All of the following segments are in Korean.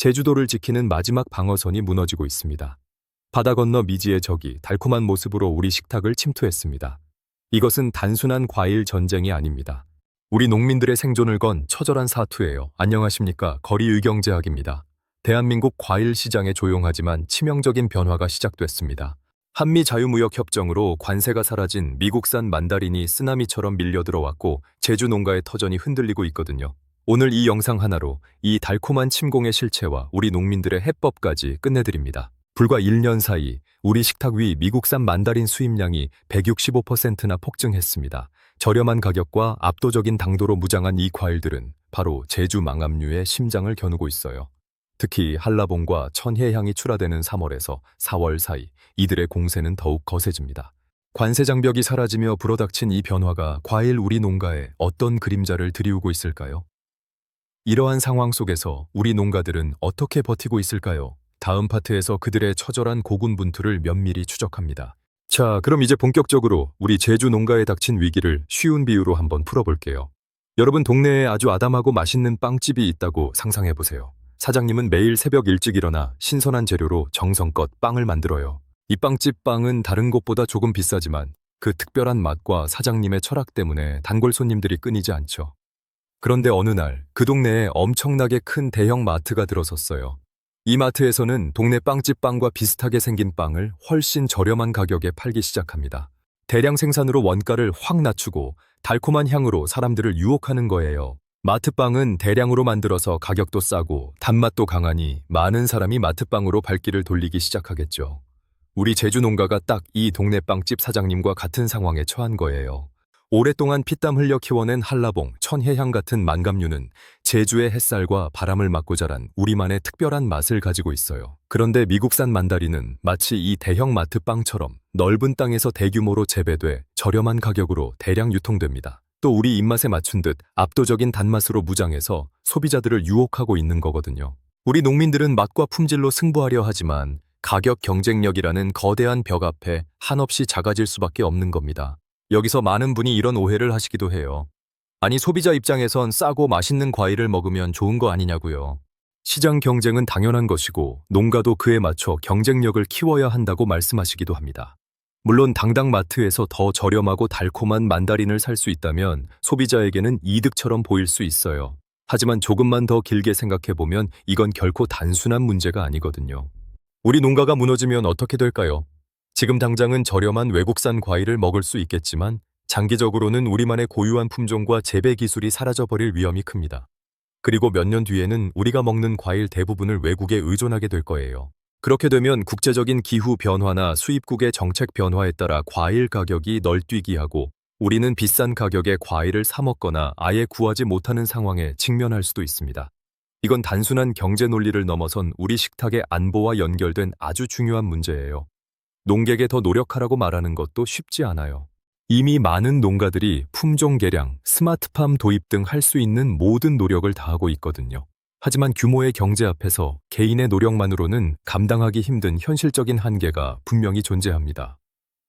제주도를 지키는 마지막 방어선이 무너지고 있습니다. 바다 건너 미지의 적이 달콤한 모습으로 우리 식탁을 침투했습니다. 이것은 단순한 과일 전쟁이 아닙니다. 우리 농민들의 생존을 건 처절한 사투예요. 안녕하십니까. 거리 의경제학입니다. 대한민국 과일 시장의 조용하지만 치명적인 변화가 시작됐습니다. 한미 자유무역 협정으로 관세가 사라진 미국산 만다린이 쓰나미처럼 밀려 들어왔고 제주 농가의 터전이 흔들리고 있거든요. 오늘 이 영상 하나로 이 달콤한 침공의 실체와 우리 농민들의 해법까지 끝내드립니다. 불과 1년 사이 우리 식탁 위 미국산 만다린 수입량이 165%나 폭증했습니다. 저렴한 가격과 압도적인 당도로 무장한 이 과일들은 바로 제주 망암류의 심장을 겨누고 있어요. 특히 한라봉과 천혜향이 출하되는 3월에서 4월 사이 이들의 공세는 더욱 거세집니다. 관세 장벽이 사라지며 불어닥친 이 변화가 과일 우리 농가에 어떤 그림자를 드리우고 있을까요? 이러한 상황 속에서 우리 농가들은 어떻게 버티고 있을까요? 다음 파트에서 그들의 처절한 고군분투를 면밀히 추적합니다. 자, 그럼 이제 본격적으로 우리 제주 농가에 닥친 위기를 쉬운 비유로 한번 풀어볼게요. 여러분 동네에 아주 아담하고 맛있는 빵집이 있다고 상상해 보세요. 사장님은 매일 새벽 일찍 일어나 신선한 재료로 정성껏 빵을 만들어요. 이 빵집 빵은 다른 곳보다 조금 비싸지만 그 특별한 맛과 사장님의 철학 때문에 단골 손님들이 끊이지 않죠. 그런데 어느 날 그 동네에 엄청나게 큰 대형 마트가 들어섰어요. 이 마트에서는 동네 빵집 빵과 비슷하게 생긴 빵을 훨씬 저렴한 가격에 팔기 시작합니다. 대량 생산으로 원가를 확 낮추고 달콤한 향으로 사람들을 유혹하는 거예요. 마트빵은 대량으로 만들어서 가격도 싸고 단맛도 강하니 많은 사람이 마트빵으로 발길을 돌리기 시작하겠죠. 우리 제주 농가가 딱 이 동네 빵집 사장님과 같은 상황에 처한 거예요. 오랫동안 피땀 흘려 키워낸 한라봉, 천혜향 같은 만감류는 제주의 햇살과 바람을 맞고 자란 우리만의 특별한 맛을 가지고 있어요. 그런데 미국산 만다리는 마치 이 대형 마트 빵처럼 넓은 땅에서 대규모로 재배돼 저렴한 가격으로 대량 유통됩니다. 또 우리 입맛에 맞춘 듯 압도적인 단맛으로 무장해서 소비자들을 유혹하고 있는 거거든요. 우리 농민들은 맛과 품질로 승부하려 하지만 가격 경쟁력이라는 거대한 벽 앞에 한없이 작아질 수밖에 없는 겁니다. 여기서 많은 분이 이런 오해를 하시기도 해요. 아니, 소비자 입장에선 싸고 맛있는 과일을 먹으면 좋은 거 아니냐고요. 시장 경쟁은 당연한 것이고, 농가도 그에 맞춰 경쟁력을 키워야 한다고 말씀하시기도 합니다. 물론 당당 마트에서 더 저렴하고 달콤한 만다린을 살 수 있다면 소비자에게는 이득처럼 보일 수 있어요. 하지만 조금만 더 길게 생각해보면 이건 결코 단순한 문제가 아니거든요. 우리 농가가 무너지면 어떻게 될까요? 지금 당장은 저렴한 외국산 과일을 먹을 수 있겠지만 장기적으로는 우리만의 고유한 품종과 재배 기술이 사라져버릴 위험이 큽니다. 그리고 몇 년 뒤에는 우리가 먹는 과일 대부분을 외국에 의존하게 될 거예요. 그렇게 되면 국제적인 기후 변화나 수입국의 정책 변화에 따라 과일 가격이 널뛰기 하고 우리는 비싼 가격에 과일을 사 먹거나 아예 구하지 못하는 상황에 직면할 수도 있습니다. 이건 단순한 경제 논리를 넘어선 우리 식탁의 안보와 연결된 아주 중요한 문제예요. 농객에 더 노력하라고 말하는 것도 쉽지 않아요. 이미 많은 농가들이 품종 개량, 스마트팜 도입 등 할 수 있는 모든 노력을 다하고 있거든요. 하지만 규모의 경제 앞에서 개인의 노력만으로는 감당하기 힘든 현실적인 한계가 분명히 존재합니다.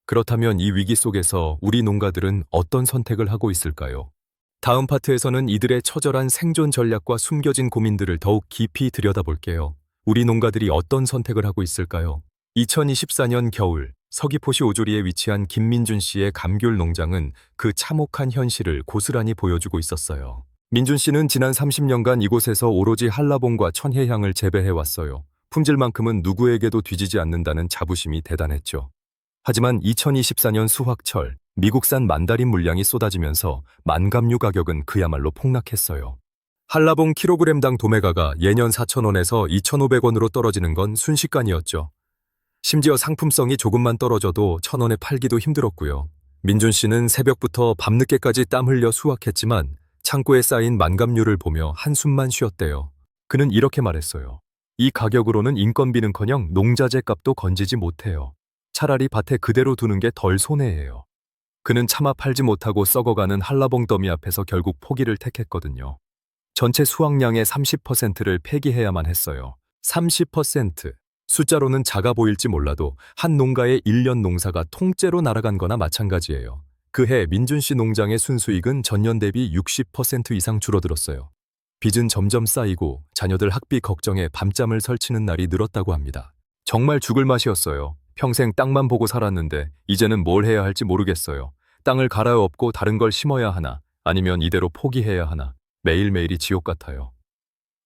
그렇다면 이 위기 속에서 우리 농가들은 어떤 선택을 하고 있을까요? 다음 파트에서는 이들의 처절한 생존 전략과 숨겨진 고민들을 더욱 깊이 들여다볼게요. 우리 농가들이 어떤 선택을 하고 있을까요? 2024년 겨울 서귀포시 오조리에 위치한 김민준 씨의 감귤 농장은 그 참혹한 현실을 고스란히 보여주고 있었어요. 민준 씨는 지난 30년간 이곳에서 오로지 한라봉과 천혜향을 재배해 왔어요. 품질만큼은 누구에게도 뒤지지 않는다는 자부심이 대단했죠. 하지만 2024년 수확철 미국산 만다린 물량이 쏟아지면서 만감류 가격은 그야말로 폭락했어요. 한라봉 킬로그램당 도매가가 예년 4,000원에서 2,500원으로 떨어지는 건 순식간이었죠. 심지어 상품성이 조금만 떨어져도 천 원에 팔기도 힘들었고요. 민준 씨는 새벽부터 밤늦게까지 땀 흘려 수확했지만 창고에 쌓인 만감류를 보며 한숨만 쉬었대요. 그는 이렇게 말했어요. 이 가격으로는 인건비는커녕 농자재 값도 건지지 못해요. 차라리 밭에 그대로 두는 게 덜 손해예요. 그는 차마 팔지 못하고 썩어가는 한라봉 더미 앞에서 결국 포기를 택했거든요. 전체 수확량의 30%를 폐기해야만 했어요. 30%. 숫자로는 작아 보일지 몰라도 한 농가의 1년 농사가 통째로 날아간 거나 마찬가지예요. 그해 민준 씨 농장의 순수익은 전년 대비 60% 이상 줄어들었어요. 빚은 점점 쌓이고 자녀들 학비 걱정에 밤잠을 설치는 날이 늘었다고 합니다. 정말 죽을 맛이었어요. 평생 땅만 보고 살았는데 이제는 뭘 해야 할지 모르겠어요. 땅을 갈아엎고 다른 걸 심어야 하나 아니면 이대로 포기해야 하나 매일매일이 지옥 같아요.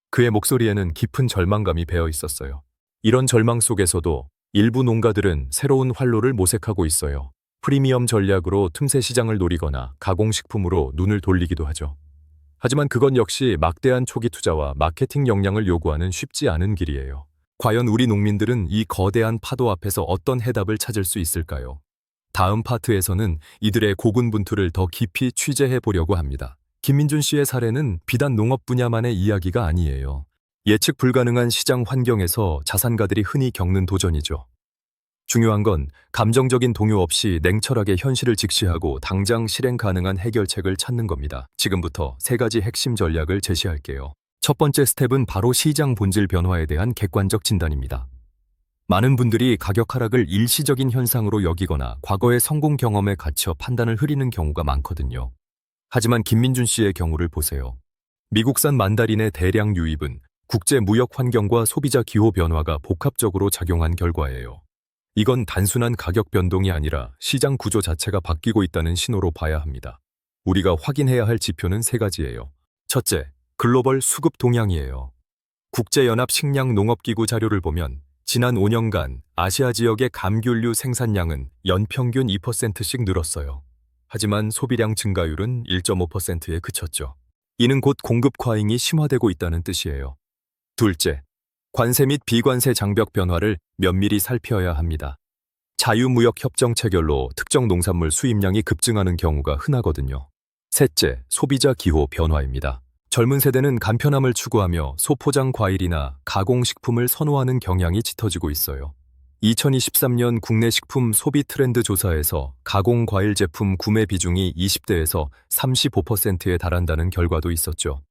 그의 목소리에는 깊은 절망감이 배어 있었어요. 이런 절망 속에서도 일부 농가들은 새로운 활로를 모색하고 있어요. 프리미엄 전략으로 틈새 시장을 노리거나 가공식품으로 눈을 돌리기도 하죠. 하지만 그건 역시 막대한 초기 투자와 마케팅 역량을 요구하는 쉽지 않은 길이에요. 과연 우리 농민들은 이 거대한 파도 앞에서 어떤 해답을 찾을 수 있을까요? 다음 파트에서는 이들의 고군분투를 더 깊이 취재해 보려고 합니다. 김민준 씨의 사례는 비단 농업 분야만의 이야기가 아니에요. 예측 불가능한 시장 환경에서 자산가들이 흔히 겪는 도전이죠. 중요한 건 감정적인 동요 없이 냉철하게 현실을 직시하고 당장 실행 가능한 해결책을 찾는 겁니다. 지금부터 세 가지 핵심 전략을 제시할게요. 첫 번째 스텝은 바로 시장 본질 변화에 대한 객관적 진단입니다. 많은 분들이 가격 하락을 일시적인 현상으로 여기거나 과거의 성공 경험에 갇혀 판단을 흐리는 경우가 많거든요. 하지만 김민준 씨의 경우를 보세요. 미국산 만다린의 대량 유입은 국제 무역 환경과 소비자 기호 변화가 복합적으로 작용한 결과예요. 이건 단순한 가격 변동이 아니라 시장 구조 자체가 바뀌고 있다는 신호로 봐야 합니다. 우리가 확인해야 할 지표는 세 가지예요. 첫째, 글로벌 수급 동향이에요. 국제연합 식량농업기구 자료를 보면 지난 5년간 아시아 지역의 감귤류 생산량은 연평균 2%씩 늘었어요. 하지만 소비량 증가율은 1.5%에 그쳤죠. 이는 곧 공급 과잉이 심화되고 있다는 뜻이에요. 둘째, 관세 및 비관세 장벽 변화를 면밀히 살펴야 합니다. 자유무역 협정 체결로 특정 농산물 수입량이 급증하는 경우가 흔하거든요. 셋째, 소비자 기호 변화입니다. 젊은 세대는 간편함을 추구하며 소포장 과일이나 가공식품을 선호하는 경향이 짙어지고 있어요. 2023년 국내 식품 소비 트렌드 조사에서 가공 과일 제품 구매 비중이 20대에서 35%에 달한다는 결과도 있었죠.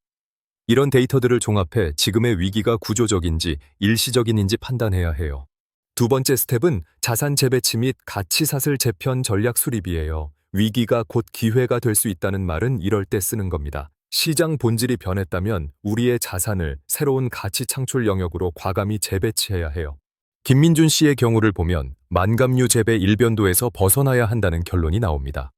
이런 데이터들을 종합해 지금의 위기가 구조적인지 일시적인인지 판단해야 해요. 두 번째 스텝은 자산 재배치 및 가치사슬 재편 전략 수립이에요. 위기가 곧 기회가 될 수 있다는 말은 이럴 때 쓰는 겁니다. 시장 본질이 변했다면 우리의 자산을 새로운 가치 창출 영역으로 과감히 재배치해야 해요. 김민준 씨의 경우를 보면 만감류 재배 일변도에서 벗어나야 한다는 결론이 나옵니다.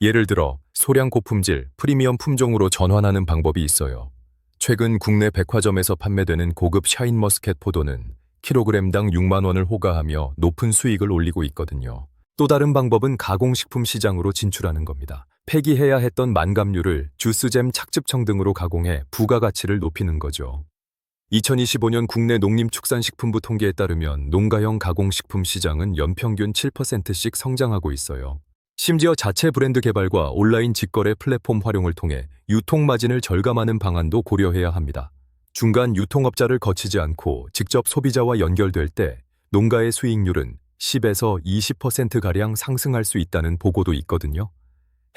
예를 들어 소량 고품질, 프리미엄 품종으로 전환하는 방법이 있어요. 최근 국내 백화점에서 판매되는 고급 샤인머스켓 포도는 킬로그램당 6만 원을 호가하며 높은 수익을 올리고 있거든요. 또 다른 방법은 가공식품 시장으로 진출하는 겁니다. 폐기해야 했던 만감류를 주스잼 착즙청 등으로 가공해 부가가치를 높이는 거죠. 2025년 국내 농림축산식품부 통계에 따르면 농가형 가공식품 시장은 연평균 7%씩 성장하고 있어요. 심지어 자체 브랜드 개발과 온라인 직거래 플랫폼 활용을 통해 유통 마진을 절감하는 방안도 고려해야 합니다. 중간 유통업자를 거치지 않고 직접 소비자와 연결될 때 농가의 수익률은 10에서 20%가량 상승할 수 있다는 보고도 있거든요.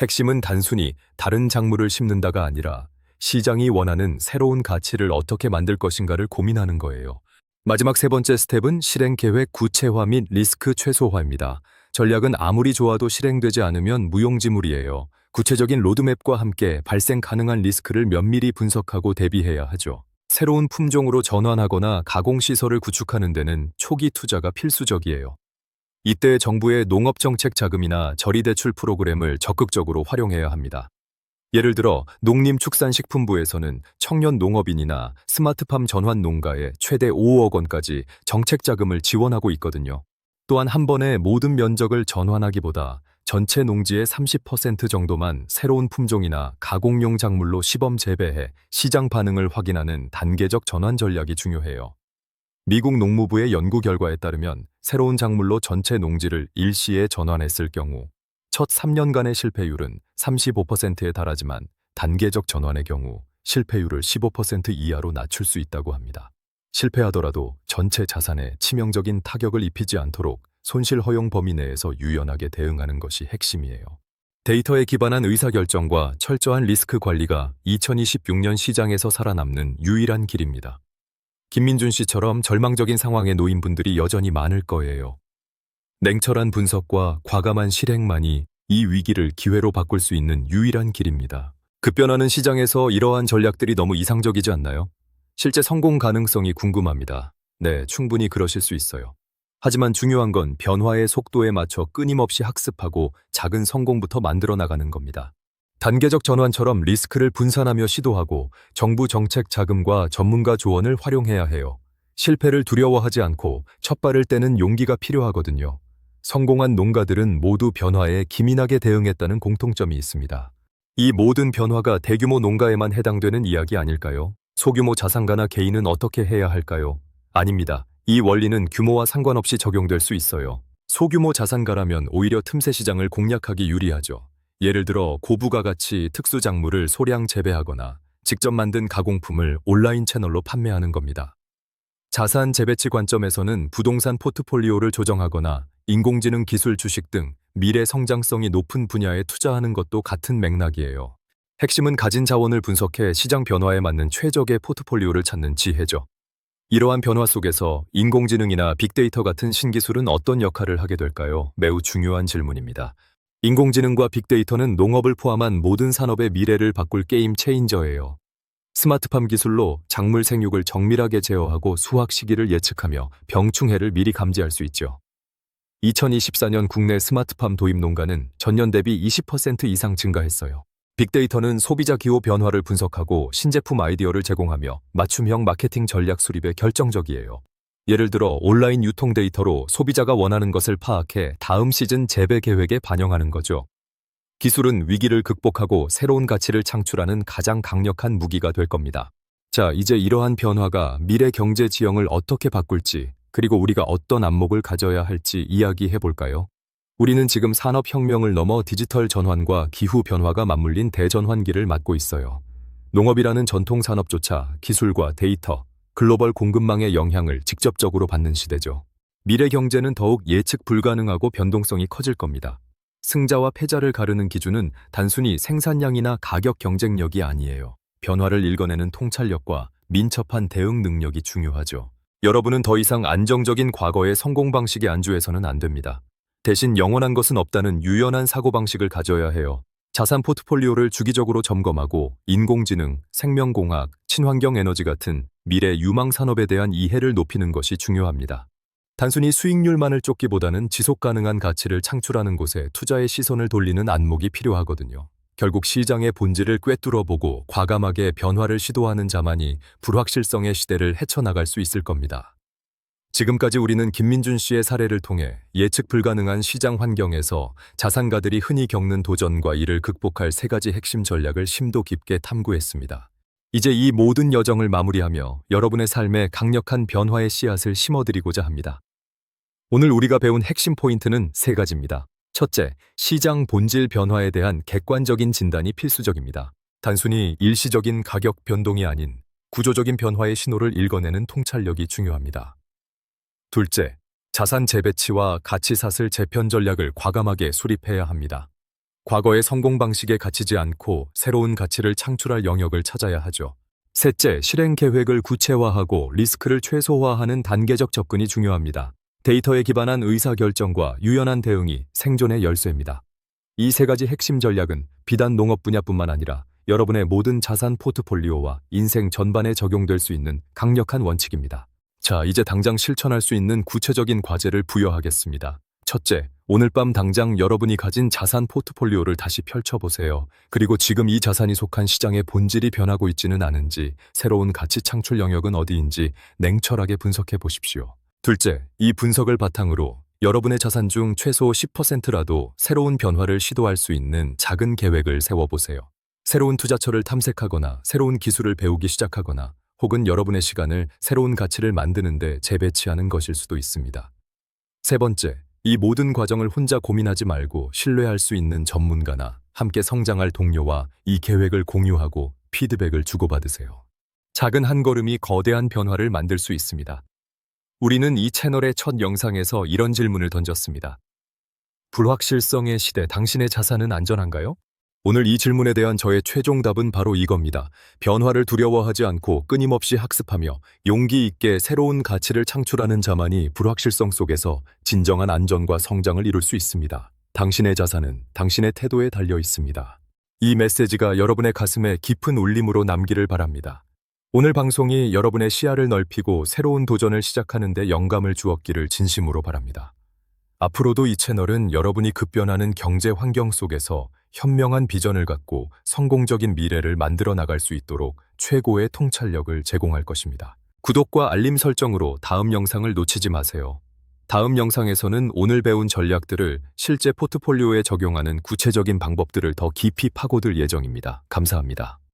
핵심은 단순히 다른 작물을 심는다가 아니라 시장이 원하는 새로운 가치를 어떻게 만들 것인가를 고민하는 거예요. 마지막 세 번째 스텝은 실행 계획 구체화 및 리스크 최소화입니다. 전략은 아무리 좋아도 실행되지 않으면 무용지물이에요. 구체적인 로드맵과 함께 발생 가능한 리스크를 면밀히 분석하고 대비해야 하죠. 새로운 품종으로 전환하거나 가공시설을 구축하는 데는 초기 투자가 필수적이에요. 이때 정부의 농업정책 자금이나 저리대출 프로그램을 적극적으로 활용해야 합니다. 예를 들어 농림축산식품부에서는 청년 농업인이나 스마트팜 전환 농가에 최대 5억 원까지 정책 자금을 지원하고 있거든요. 또한 한 번에 모든 면적을 전환하기보다 전체 농지의 30% 정도만 새로운 품종이나 가공용 작물로 시범 재배해 시장 반응을 확인하는 단계적 전환 전략이 중요해요. 미국 농무부의 연구 결과에 따르면 새로운 작물로 전체 농지를 일시에 전환했을 경우 첫 3년간의 실패율은 35%에 달하지만 단계적 전환의 경우 실패율을 15% 이하로 낮출 수 있다고 합니다. 실패하더라도 전체 자산에 치명적인 타격을 입히지 않도록 손실 허용 범위 내에서 유연하게 대응하는 것이 핵심이에요. 데이터에 기반한 의사결정과 철저한 리스크 관리가 2026년 시장에서 살아남는 유일한 길입니다. 김민준 씨처럼 절망적인 상황에 놓인 분들이 여전히 많을 거예요. 냉철한 분석과 과감한 실행만이 이 위기를 기회로 바꿀 수 있는 유일한 길입니다. 급변하는 시장에서 이러한 전략들이 너무 이상적이지 않나요? 실제 성공 가능성이 궁금합니다. 네, 충분히 그러실 수 있어요. 하지만 중요한 건 변화의 속도에 맞춰 끊임없이 학습하고 작은 성공부터 만들어 나가는 겁니다. 단계적 전환처럼 리스크를 분산하며 시도하고 정부 정책 자금과 전문가 조언을 활용해야 해요. 실패를 두려워하지 않고 첫 발을 떼는 용기가 필요하거든요. 성공한 농가들은 모두 변화에 기민하게 대응했다는 공통점이 있습니다. 이 모든 변화가 대규모 농가에만 해당되는 이야기 아닐까요? 소규모 자산가나 개인은 어떻게 해야 할까요? 아닙니다. 이 원리는 규모와 상관없이 적용될 수 있어요. 소규모 자산가라면 오히려 틈새 시장을 공략하기 유리하죠. 예를 들어 고부가 가치 특수 작물을 소량 재배하거나 직접 만든 가공품을 온라인 채널로 판매하는 겁니다. 자산 재배치 관점에서는 부동산 포트폴리오를 조정하거나 인공지능 기술 주식 등 미래 성장성이 높은 분야에 투자하는 것도 같은 맥락이에요. 핵심은 가진 자원을 분석해 시장 변화에 맞는 최적의 포트폴리오를 찾는 지혜죠. 이러한 변화 속에서 인공지능이나 빅데이터 같은 신기술은 어떤 역할을 하게 될까요? 매우 중요한 질문입니다. 인공지능과 빅데이터는 농업을 포함한 모든 산업의 미래를 바꿀 게임 체인저예요. 스마트팜 기술로 작물 생육을 정밀하게 제어하고 수확 시기를 예측하며 병충해를 미리 감지할 수 있죠. 2024년 국내 스마트팜 도입 농가는 전년 대비 20% 이상 증가했어요. 빅데이터는 소비자 기호 변화를 분석하고 신제품 아이디어를 제공하며 맞춤형 마케팅 전략 수립에 결정적이에요. 예를 들어 온라인 유통 데이터로 소비자가 원하는 것을 파악해 다음 시즌 재배 계획에 반영하는 거죠. 기술은 위기를 극복하고 새로운 가치를 창출하는 가장 강력한 무기가 될 겁니다. 자, 이제 이러한 변화가 미래 경제 지형을 어떻게 바꿀지, 그리고 우리가 어떤 안목을 가져야 할지 이야기해 볼까요? 우리는 지금 산업혁명을 넘어 디지털 전환과 기후 변화가 맞물린 대전환기를 맞고 있어요. 농업이라는 전통 산업조차 기술과 데이터, 글로벌 공급망의 영향을 직접적으로 받는 시대죠. 미래 경제는 더욱 예측 불가능하고 변동성이 커질 겁니다. 승자와 패자를 가르는 기준은 단순히 생산량이나 가격 경쟁력이 아니에요. 변화를 읽어내는 통찰력과 민첩한 대응 능력이 중요하죠. 여러분은 더 이상 안정적인 과거의 성공 방식에 안주해서는 안 됩니다. 대신 영원한 것은 없다는 유연한 사고방식을 가져야 해요. 자산 포트폴리오를 주기적으로 점검하고 인공지능, 생명공학, 친환경 에너지 같은 미래 유망 산업에 대한 이해를 높이는 것이 중요합니다. 단순히 수익률만을 쫓기보다는 지속 가능한 가치를 창출하는 곳에 투자의 시선을 돌리는 안목이 필요하거든요. 결국 시장의 본질을 꿰뚫어보고 과감하게 변화를 시도하는 자만이 불확실성의 시대를 헤쳐나갈 수 있을 겁니다. 지금까지 우리는 김민준 씨의 사례를 통해 예측 불가능한 시장 환경에서 자산가들이 흔히 겪는 도전과 이를 극복할 세 가지 핵심 전략을 심도 깊게 탐구했습니다. 이제 이 모든 여정을 마무리하며 여러분의 삶에 강력한 변화의 씨앗을 심어드리고자 합니다. 오늘 우리가 배운 핵심 포인트는 세 가지입니다. 첫째, 시장 본질 변화에 대한 객관적인 진단이 필수적입니다. 단순히 일시적인 가격 변동이 아닌 구조적인 변화의 신호를 읽어내는 통찰력이 중요합니다. 둘째, 자산 재배치와 가치사슬 재편 전략을 과감하게 수립해야 합니다. 과거의 성공 방식에 갇히지 않고 새로운 가치를 창출할 영역을 찾아야 하죠. 셋째, 실행 계획을 구체화하고 리스크를 최소화하는 단계적 접근이 중요합니다. 데이터에 기반한 의사결정과 유연한 대응이 생존의 열쇠입니다. 이 세 가지 핵심 전략은 비단 농업 분야뿐만 아니라 여러분의 모든 자산 포트폴리오와 인생 전반에 적용될 수 있는 강력한 원칙입니다. 자, 이제 당장 실천할 수 있는 구체적인 과제를 부여하겠습니다. 첫째, 오늘 밤 당장 여러분이 가진 자산 포트폴리오를 다시 펼쳐보세요. 그리고 지금 이 자산이 속한 시장의 본질이 변하고 있지는 않은지, 새로운 가치 창출 영역은 어디인지 냉철하게 분석해 보십시오. 둘째, 이 분석을 바탕으로 여러분의 자산 중 최소 10%라도 새로운 변화를 시도할 수 있는 작은 계획을 세워보세요. 새로운 투자처를 탐색하거나 새로운 기술을 배우기 시작하거나 혹은 여러분의 시간을 새로운 가치를 만드는데 재배치하는 것일 수도 있습니다. 세 번째, 이 모든 과정을 혼자 고민하지 말고 신뢰할 수 있는 전문가나 함께 성장할 동료와 이 계획을 공유하고 피드백을 주고받으세요. 작은 한 걸음이 거대한 변화를 만들 수 있습니다. 우리는 이 채널의 첫 영상에서 이런 질문을 던졌습니다. 불확실성의 시대, 당신의 자산은 안전한가요? 오늘 이 질문에 대한 저의 최종 답은 바로 이겁니다. 변화를 두려워하지 않고 끊임없이 학습하며 용기 있게 새로운 가치를 창출하는 자만이 불확실성 속에서 진정한 안전과 성장을 이룰 수 있습니다. 당신의 자산은 당신의 태도에 달려 있습니다. 이 메시지가 여러분의 가슴에 깊은 울림으로 남기를 바랍니다. 오늘 방송이 여러분의 시야를 넓히고 새로운 도전을 시작하는데 영감을 주었기를 진심으로 바랍니다. 앞으로도 이 채널은 여러분이 급변하는 경제 환경 속에서 현명한 비전을 갖고 성공적인 미래를 만들어 나갈 수 있도록 최고의 통찰력을 제공할 것입니다. 구독과 알림 설정으로 다음 영상을 놓치지 마세요. 다음 영상에서는 오늘 배운 전략들을 실제 포트폴리오에 적용하는 구체적인 방법들을 더 깊이 파고들 예정입니다. 감사합니다.